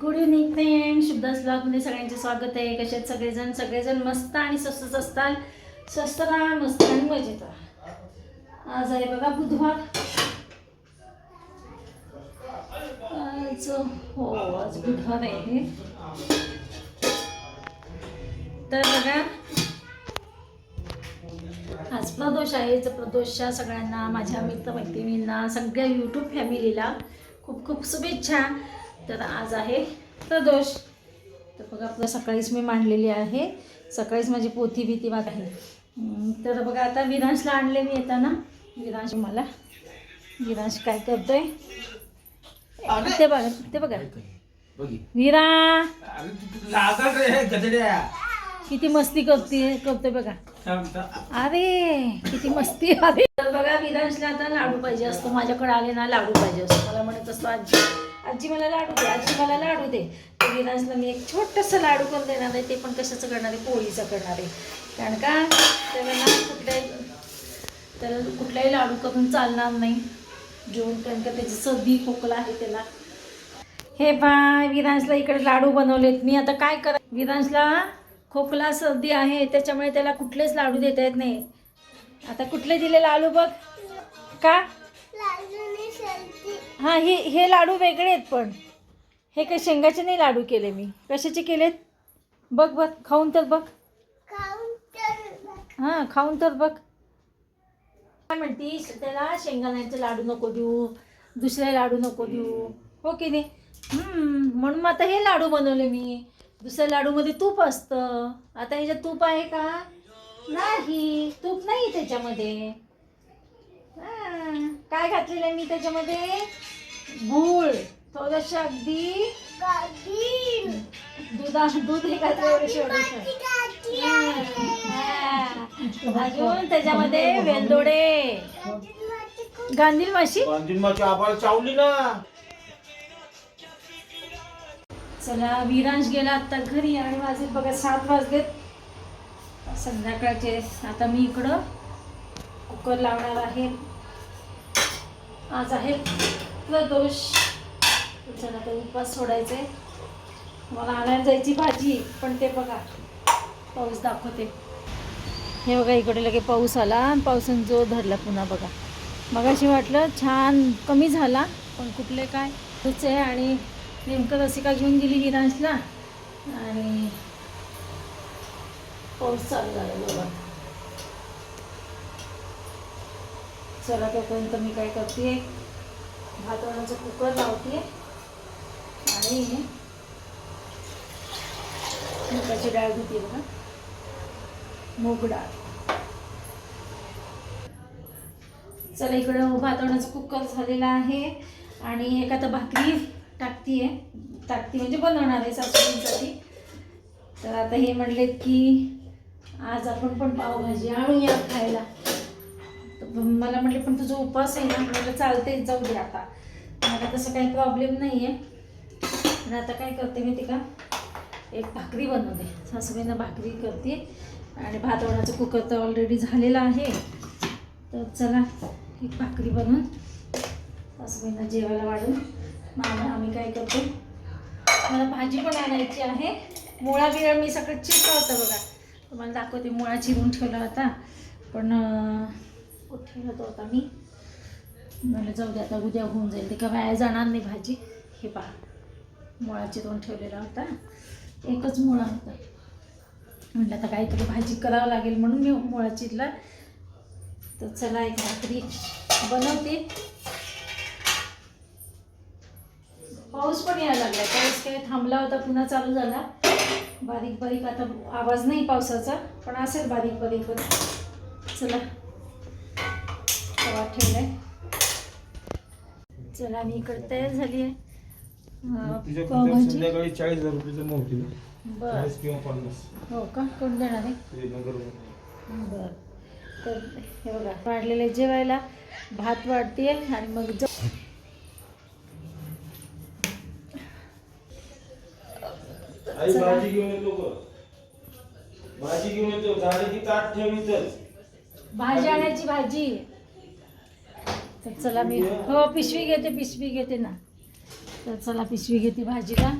Good evening friend शुभदास ब्लॉगमध्ये सगळ्यांचे स्वागत आहे. कशात सगळेजण? सगळेजण मस्त आणि स्वस्तच असताल स्वस्त राहा मस्त आणि मजेत राहा. आज आहे बघा बुधवार. आज हो आज बुधवार आहे. तर बघा आज प्रदोष आहे. तर प्रदोषच्या सगळ्यांना माझ्या मित्रमैत्रिणींना सगळ्या यूट्यूब फॅमिलीला खूप खूप शुभेच्छा. तर आज आहे प्रदोष. तर बघा आपलं सकाळीच मी मांडलेली आहे. सकाळीच माझी पोथी भीती वाट आहे. तर बघा आता विरांशला आणले मी येताना विरांश मला. विरांश काय करतोय? ते बघा ते बघा विरा किती मस्ती करते करतोय बघा. अरे किती मस्ती अरे तर बघा विरांशला आता लाडू पाहिजे असतो. माझ्याकडे आले ना लाडू पाहिजे असतो. मला म्हणत असतो आजी आजी मला लाडू दे आजी मला लाडू दे. तर विराजला मी एक छोटंसं लाडू करून देणार आहे ते पण कशाचं करणार आहे? पोळीचं करणार आहे. कारण का? त्याला कुठल्याही त्याला कुठलाही लाडू करून चालणार नाही. जेवण कारण का त्याची सर्दी खोकला आहे त्याला. हे बा विरांशला इकडे लाडू बनवलेत. मी आता काय करा विरांशला खोकला सर्दी आहे त्याच्यामुळे त्याला कुठलेच लाडू देता येत नाही. आता कुठले दिले लाडू बघ. का? हां हे हे लाडू वेगळे आहेत पण. हे काही शेंगाचे नाही लाडू केले मी. कशाचे केलेत? बघ बघ खाऊन तर बघ. हां खाऊन तर बघ. काय म्हणतीस? त्याला शेंगाण्याचे लाडू नको देऊ. दुसरे लाडू नको देऊ. हो की नाही? म्हणून मग आता हे लाडू बनवले मी. दुसऱ्या लाडूमध्ये तूप असतं. आता ह्याच्यात तूप आहे का? नाही. तूप नाही त्याच्यामध्ये. काय घातलेलं आहे मी त्याच्यामध्ये? गूळ. थोडंसं अगदी दुधा दूध हे घातलं हा. अजून त्याच्यामध्ये वेलदोडे गांधील माशी चावली ना. चला विरांश गेला आता घरी आणि माझे बघा सात वाजलेत. संध्याकाळचे आता मी इकडं कुकर लावणार आहे. आज आहे प्रदोष चला तर उपवास सोडायचे मला आणायला जायची भाजी पण ते बघा. पाऊस दाखवते. हे बघा इकडे लगे पाऊस आला. आणि पावसाने जोर धरला पुन्हा बघा. मगाशी वाटलं छान कमी झाला पण कुठले काय? तूच आहे आणि नेमकं रसिका घेऊन गेली गिरांशला आणि पाऊस चालू झाला बघा. चला तोपर्यंत मी काय करते भात वरणाचं कुकर लावते आणि मुगाची डाळ घेते बघा. मूग डाळ. चला इकडं भात वरणाचं कुकर झालेला आहे आणि एक आता भाकरी टाकतीये. टाकती म्हणजे बनवणार आहे सासूबाईंसाठी. तर आता हे म्हणलेत की आज आपण पण पावभाजी आणूया खायला. मला म्हटलं पण तुझा उपवास आहे ना म्हटलं चालते जाऊ दे आता. मला तसं काही प्रॉब्लेम नाही आहे आता काय करते मी का? एक भाकरी बनवते. सासूबाईंना भाकरी करते. आणि भात वरणाचं कुकर तर ऑलरेडी झालेलं आहे. तर चला एक भाकरी बनवून सासूबाईंना जेवायला वाढून मग आम्ही आम्ही काय करतो? मला भाजी पण आणायची आहे. मुळा बिळा मी सगळं चिरलं होतं बघा. तुम्हाला दाखवते मुळा चिरून ठेवला होता. पण ठेवत कुठे ठेवला होता मी. म्हणलं जाऊ दे आता उद्या होऊन जाईल. ते का वाया जाणार नाही भाजी? हे पहा. मुळाची दोन ठेवलेला होता एकच मुळा होता. म्हटलं आता काहीतरी भाजी करावं लागेल म्हणून मी मुळा चिरला. तर चला एक भाकरी बनवते. पाऊस पण यायला लागला. पाऊस काय थांबला होता पुन्हा चालू झाला. बारीक बारीक आता आवाज नाही पावसाचा पण असेल बारीक बारीक पण. चला. तवा ठेवलाय. चला मी इकडे तयार झाली आहे. चाळीस हजार रुपये बर. किंवा पन्नास. हो का? कोण देणार आहे? बर. तर हे बघा वाढलेले जेवायला भात वाढते आणि मग ज भाजी घेऊन येतो भाजी घेऊन येतो. झाली की ताट ठेव इथंच भाजी आणायची भाजी. तर चला मी हो पिशवी घेते पिशवी घेते ना. तर चला पिशवी घेते भाजीला.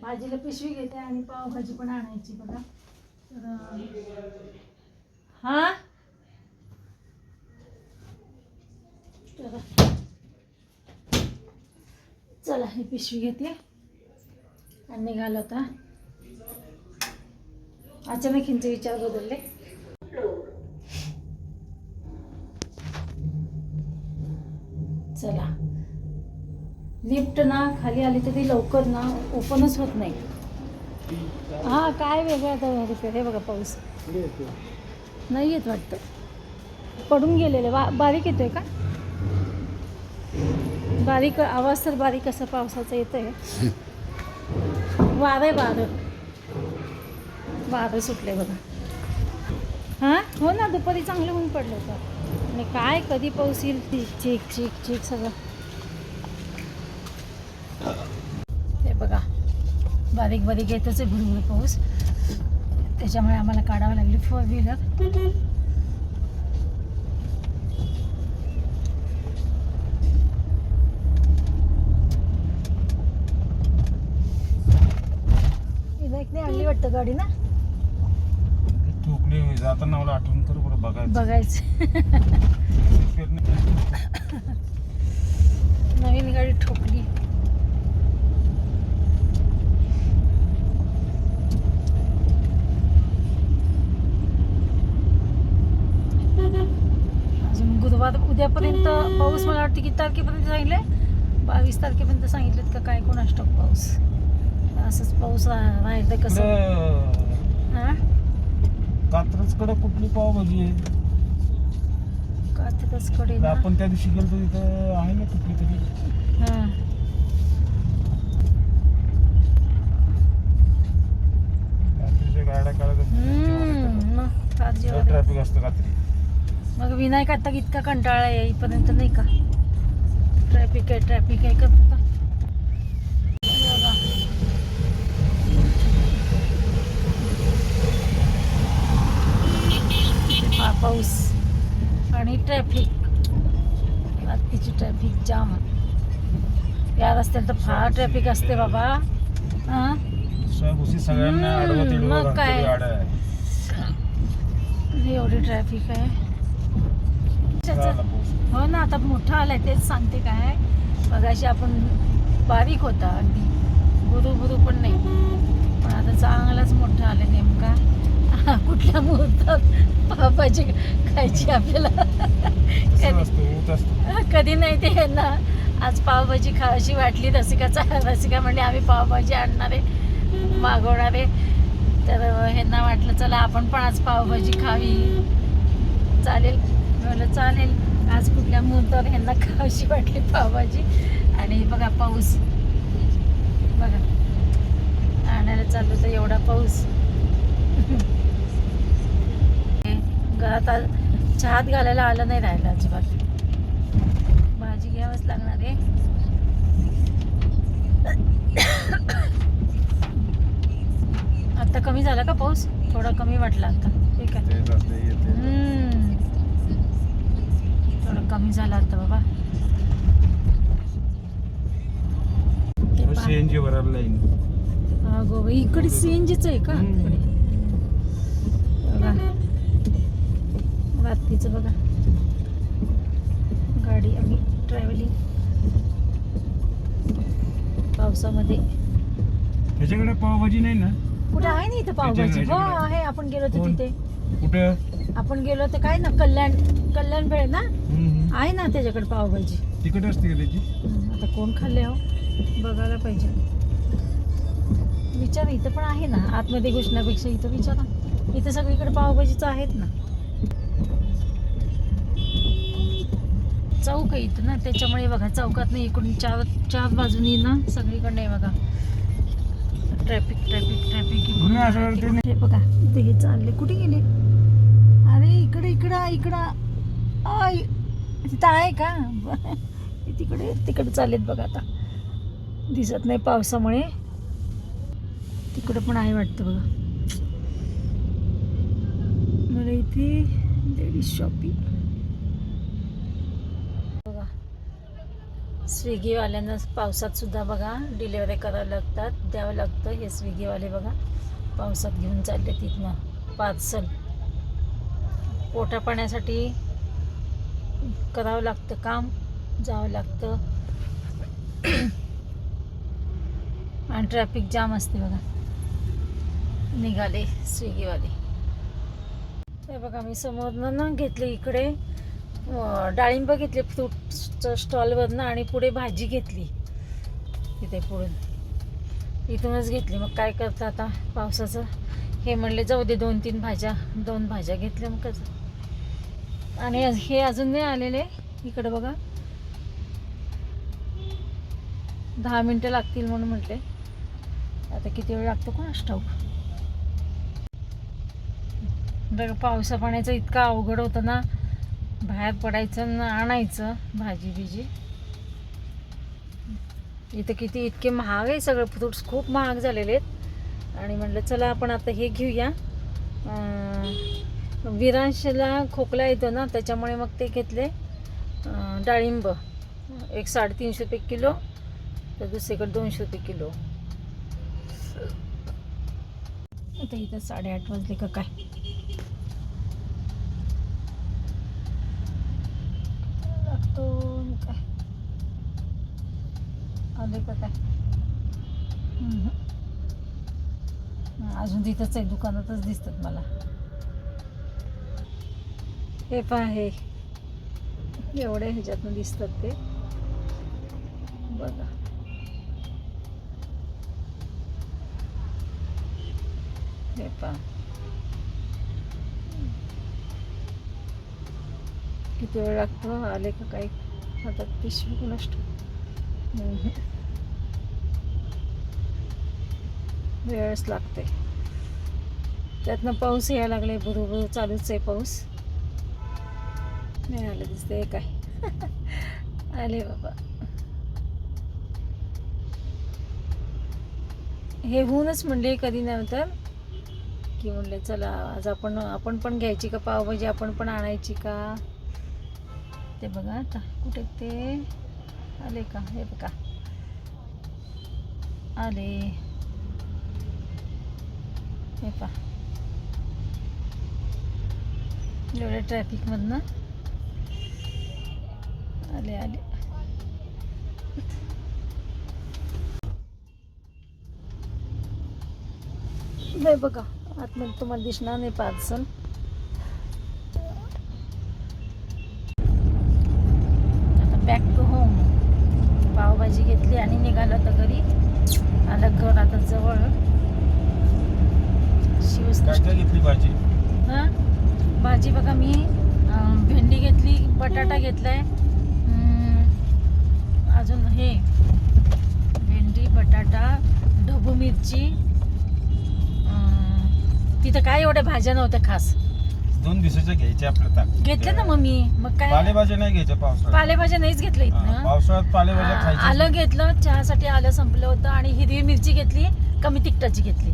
भाजीला पिशवी घेते आणि पावभाजी पण आणायची बघा. तर हा? तर चला ही पिशवी घेते. आणि निघालो आता. अचानक हिंचे विचार बदलले चला लिफ्ट ना खाली आली तर ती लवकर ना ओपनच होत नाही. हा काय वेगळं तर रिपेअर हे बघा पाऊस. नाही येत वाटतं. पडून गेलेले. वा बारीक येतोय का? बारीक आवाज तर बारीक असा पावसाचा आहे वारं आहे वारं. वारं सुटले बघा. हां? हो ना दुपारी चांगलं ऊन पडलं होतं. आणि काय कधी पाऊस येईल? ठीक चीक चीक चीक सगळं हे बघा बारीक बारीक येतच आहे भुरभुर पाऊस. त्याच्यामुळे आम्हाला काढावं लागली फोर व्हीलर आणली वाटतं गाडी ना? ठोकली जाताना मला आठवण कर बरं बघायचं. बघायचं. नवीन गाडी ठोकली. गुरुवार उद्यापर्यंत पाऊस मला वाटतं किती तारखेपर्यंत सांगितले बावीस तारखेपर्यंत सांगितलेत का काय कोण असतो पाऊस? असंच पाऊस राहिलं कसं? इकडं हा? कात्रजकडे कुठली पावभाजी आहे? कातकचकडे तर ना? आपण त्या दिवशी गेलो तिथं आहे ना कुठली तरी. हा. रात्रीच्या गाड्या हम्म, मग फार जेवायला ट्रॅफिक असतं रात्री. मग विनायक आता इतका कंटाळा येईपर्यंत नाही का? ट्रॅफिक आहे ट्रॅफिक आहे का पाऊस आणि ट्रॅफिक रात्रीची ट्रॅफिक जाम या रस्त्याला तर फार ट्रॅफिक असते बाबा. हां? मग काय? एवढी ट्रॅफिक आहे. हो ना आता मोठा आलाय तेच सांगते काय. मगाशी आपण बारीक होता अगदी. गुरु गुरु पण नाही. पण आता चांगलाच मोठा आलाय नेमका. कुठल्या मुहूर्तात पापाची खायची आपल्याला. कधी. कधी नाही ते ना. आज पावभाजी खावाशी वाटली रसिकाचा रसिका म्हणले आम्ही पावभाजी आणणारे मागवणारे तर ह्यांना वाटलं चला आपण पण आज पावभाजी खावी. चालेल. म्हणलं चालेल आज कुठल्या मुहूर्तावर ह्यांना खावीशी वाटली पावभाजी? आणि बघा पाऊस. बघा. आणायला चाललो तर एवढा पाऊस. घरात आ- चहात घालायला आलं नाही राहिलं अजिबात. भाजी घ्यावंच लागणार आहे. आता कमी झाला का पाऊस? थोडा कमी वाटला आता. ठीक आहे. कमी झाला आता बाबा. CNG भरायला लाईन. हा गो इकडे सीएनजीच आहे का. इकडे. बघा. रात्रीचं बघा. गाडी आम्ही ट्रॅव्हलिंग पावसामध्ये. ह्याच्याकडे पावभाजी नाही ना? कुठे आहे ना इथं पावभाजी? हो आहे. आपण गेलो होतो? तिथे. कुठं? आपण गेलो होतो काय ना कल्याण कल्याण भेळ ना. आहे ना त्याच्याकडे पावभाजी. तिकट असते का त्याची? आता कोण खाल्ले हो? बघायला पाहिजे. विचार इथं पण आहे ना. आतमध्ये घुसण्यापेक्षा इथं विचारा. इथं सगळीकडे पावभाजीचं आहेत ना. चौक आहे इथं ना. त्याच्यामुळे बघा चौकात नाही इकडून चार चार बाजूनी ना सगळीकडे बघा. ट्रॅफिक ट्रॅफिक ट्रॅफिक हे बघा इथे हे चालले कुठे गेले? अरे इकडे इकडं इकडं. आय तिथं आहे का? तिकडे तिकडे चालेत बघा आता. दिसत नाही पावसामुळे. तिकडं पण आहे वाटतं बघा. मला इथे लेडीज शॉपिंग बघा. स्विगीवाल्यांना पावसात सुद्धा बघा डिलेवरी करावं लागतात द्यावं लागतं हे स्विगीवाले बघा. पावसात घेऊन चालले तिथनं पार्सल. पोटा पाण्यासाठी करावं लागतं काम जावं लागतं. आणि ट्रॅफिक जाम असते बघा. निघाले स्विगीवाले. हे बघा मी समोरनं ना घेतले इकडे. डाळिंब घेतले फ्रूटच्या स्टॉलवरनं आणि पुढे भाजी घेतली. तिथे पुढून इथूनच घेतली. मग काय करतं आता पावसाचं? हे म्हणले जाऊ दे दोन तीन भाज्या दोन भाज्या घेतल्या मग कसं? आणि हे अजून नाही आलेले. इकडे बघा. दहा मिनटं लागतील म्हणून म्हटले. आता किती वेळ लागतो कोण? ठाऊक बघा हो. पावसा पाण्याचं इतकं अवघड होतं ना. बाहेर पडायचं ना आणायचं भाजी बिजी. इथं किती इतके महाग आहे सगळं. फ्रुट्स खूप महाग झालेले आहेत. आणि म्हटलं चला आपण आता हे घेऊया. विरांशला खोकला येतो ना त्याच्यामुळे मग ते घेतले. डाळिंब. एक साडेतीनशे रुपये किलो तर दुसरीकडे दोनशे रुपये किलो. आता इथं साडेआठ वाजले का काय? लागतो काय? आले का काय? अजून तिथंच आहे दुकानातच दिसतात मला. हे पण आहे एवढे ह्याच्यातनं दिसतात ते. बघा. हे पहा. किती वेळ लागतो? आले का काही? हातात पिशवी नष्ट वेळच लागते. त्यातनं पाऊस यायला लागले बरोबर चालूच आहे पाऊस. मिळालं आलं काय आले बाबा हे होऊनच म्हणले कधी नंतर की म्हणले चला आज आपण आपण पण घ्यायची का? पावभाजी आपण पण आणायची का? ते बघा आता कुठे ते? आले का? हे बघा. आले. हे पा एवढ्या ट्रॅफिकमधनं आले आले. नाही बघा आतमध्ये तुम्हाला दिसणार नाही पार्सल आता बॅक टू होम पावभाजी घेतली आणि निघालो आता घरी आलं घर आता जवळ काय शिवसृष्टी काय घेतली भाजी हां भाजी बघा मी अं, भेंडी घेतली बटाटा घेतलाय हम्म, अजून हे भेंडी बटाटा ढबू मिरची. तिथं काय एवढ्या भाज्या नव्हत्या खास? दोन दिवसाच्या घ्यायचे आपल्या ताक घेतल्या ना मग मी मग काय? पालेभाज्या नाही घ्यायच्या पावसाळ्यात. पालेभाज्या नाहीच घेतल्या हा, इथनं पावसाळ्यात पालेभाज्या खायच्या. आलं घेतलं चहासाठी आलं संपलं होतं आणि हिरवी मिरची घेतली कमी तिखटाची घेतली.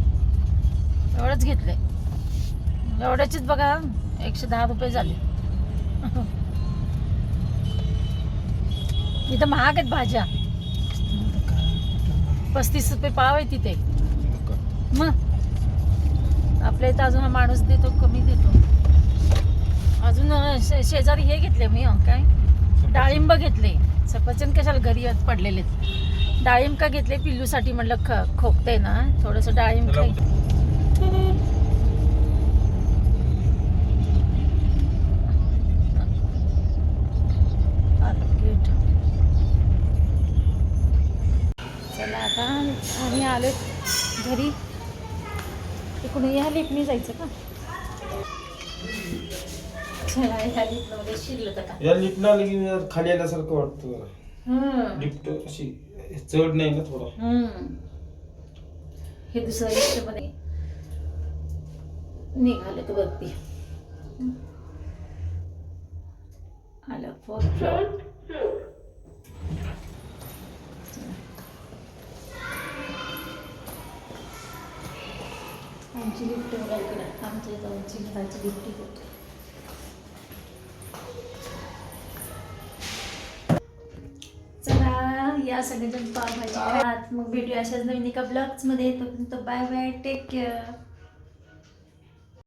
एवढंच घेतलंय. एवढ्याचीच बघा एकशे दहा रुपये झाले. इथं महाग आहेत भाज्या. पस्तीस रुपये पाव आहे तिथे. मग? आपल्या इथं अजून हा माणूस देतो कमी देतो. अजून शे- शेजारी हे घेतले मी काय? डाळिंब घेतले. सफरचंद कशाला घरी पडलेले. डाळिंब का घेतले? पिल्लूसाठी म्हणलं ख खोकते ना थोडंसं डाळिंब खाई आर्किड. चला आता आम्ही आलो घरी इकडून ह्या लिपनी जायचं का चला ह्या लिपमध्ये शिरलं आता या लिपला लगी खाली आल्यासारखं वाटतं जरा. हम्म. लिफ्ट अशी चढ नाही ना थोडा हम्म. हे दुसऱ्या लिफ्टमध्ये निघाले तर वरती आलं फोर्थ फ्लोअर आमची लिफ्ट बघा इकडे आमच्या इथं आमची घराची लिफ्ट होती चला या पावभाजी खात मग भेटूया अशाच नवीन एका ब्लॉग्समध्ये तोपर्यंत बाय बाय टेक केअर